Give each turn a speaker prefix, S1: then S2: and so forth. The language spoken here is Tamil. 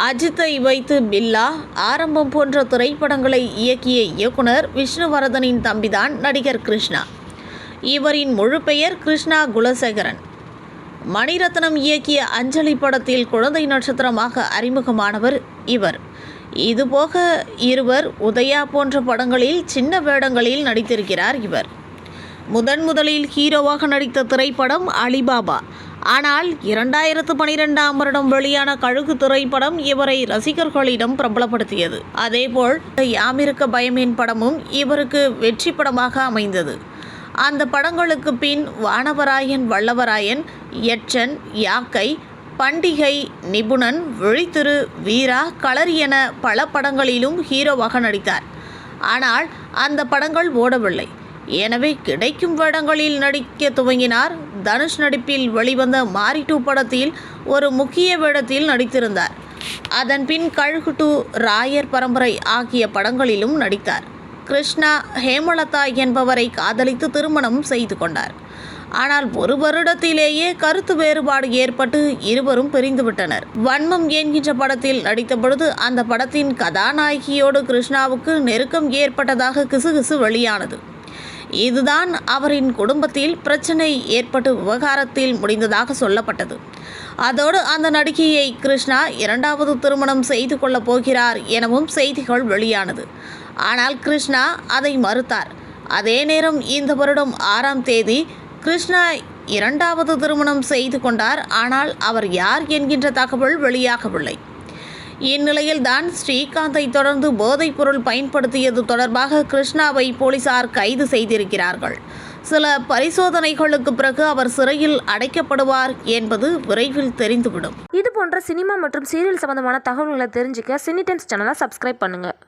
S1: அஜித்தை வைத்து பில்லா ஆரம்பம் போன்ற திரைப்படங்களை இயக்கிய இயக்குனர் விஷ்ணுவர்தனின் தம்பிதான் நடிகர் கிருஷ்ணா. இவரின் முழு பெயர் கிருஷ்ணா குலசேகரன். மணிரத்னம் இயக்கிய அஞ்சலி படத்தில் குழந்தை நட்சத்திரமாக அறிமுகமானவர் இவர். இதுபோக இருவர் உதயா போன்ற படங்களில் சின்ன வேடங்களில் நடித்திருக்கிறார் இவர். முதன் முதலில் ஹீரோவாக நடித்த திரைப்படம் அலிபாபா. ஆனால் இரண்டாயிரத்து பனிரெண்டாம் வருடம் வெளியான கழுகு திரைப்படம் இவரை ரசிகர்களிடம் பிரபலப்படுத்தியது. அதேபோல் யாமிருக்க பயமின் படமும் இவருக்கு வெற்றி படமாக அமைந்தது. அந்த படங்களுக்கு பின் வானவராயன் வல்லவராயன் எச்சன் யாக்கை பண்டிகை நிபுணன் விழித்திரு வீரா களரி என பல படங்களிலும் ஹீரோவாக நடித்தார். ஆனால் அந்த படங்கள் ஓடவில்லை. எனவே கிடைக்கும் வேடங்களில் நடிக்க துவங்கினார் தனுஷ் நடிப்பில் வெளிவந்த மாரி டூ படத்தில் ஒரு முக்கிய வேடத்தில் நடித்திருந்தார். அதன் பின் கழுகு டூ ராயர் பரம்பரை ஆகிய படங்களிலும் நடித்தார். கிருஷ்ணா ஹேமலதா என்பவரை காதலித்து திருமணம் செய்து கொண்டார். ஆனால் ஒரு வருடத்திலேயே கருத்து வேறுபாடு ஏற்பட்டு இருவரும் பிரிந்துவிட்டனர். வன்மம் என்கின்ற படத்தில் நடித்த பொழுது அந்த படத்தின் கதாநாயகியோடு கிருஷ்ணாவுக்கு நெருக்கம் ஏற்பட்டதாக கிசுகிசு வெளியானது. இதுதான் அவரின் குடும்பத்தில் பிரச்சனை ஏற்பட்டு விவகாரத்தில் முடிந்ததாக சொல்லப்பட்டது. அதோடு அந்த நடிகையை கிருஷ்ணா இரண்டாவது திருமணம் செய்து கொள்ளப் போகிறார் எனவும் செய்திகள் வெளியானது. ஆனால் கிருஷ்ணா அதை மறுத்தார். அதே நேரம் இந்த வருடம் ஆறாம் தேதி கிருஷ்ணா இரண்டாவது திருமணம் செய்து கொண்டார். ஆனால் அவர் யார் என்கின்ற தகவல் வெளியாகவில்லை. இந்நிலையில் தான் ஸ்ரீகாந்தை தொடர்ந்து போதைப் பொருள் பயன்படுத்தியது தொடர்பாக கிருஷ்ணாவை போலீசார் கைது செய்திருக்கிறார்கள். சில பரிசோதனைகளுக்கு பிறகு அவர் சிறையில் அடைக்கப்படுவார் என்பது விரைவில் தெரிந்துவிடும்.
S2: இது போன்ற சினிமா மற்றும் சீரியல் சம்பந்தமான தகவல்களை தெரிஞ்சுக்க சினிடென்ஸ் சேனலை சப்ஸ்கிரைப் பண்ணுங்கள்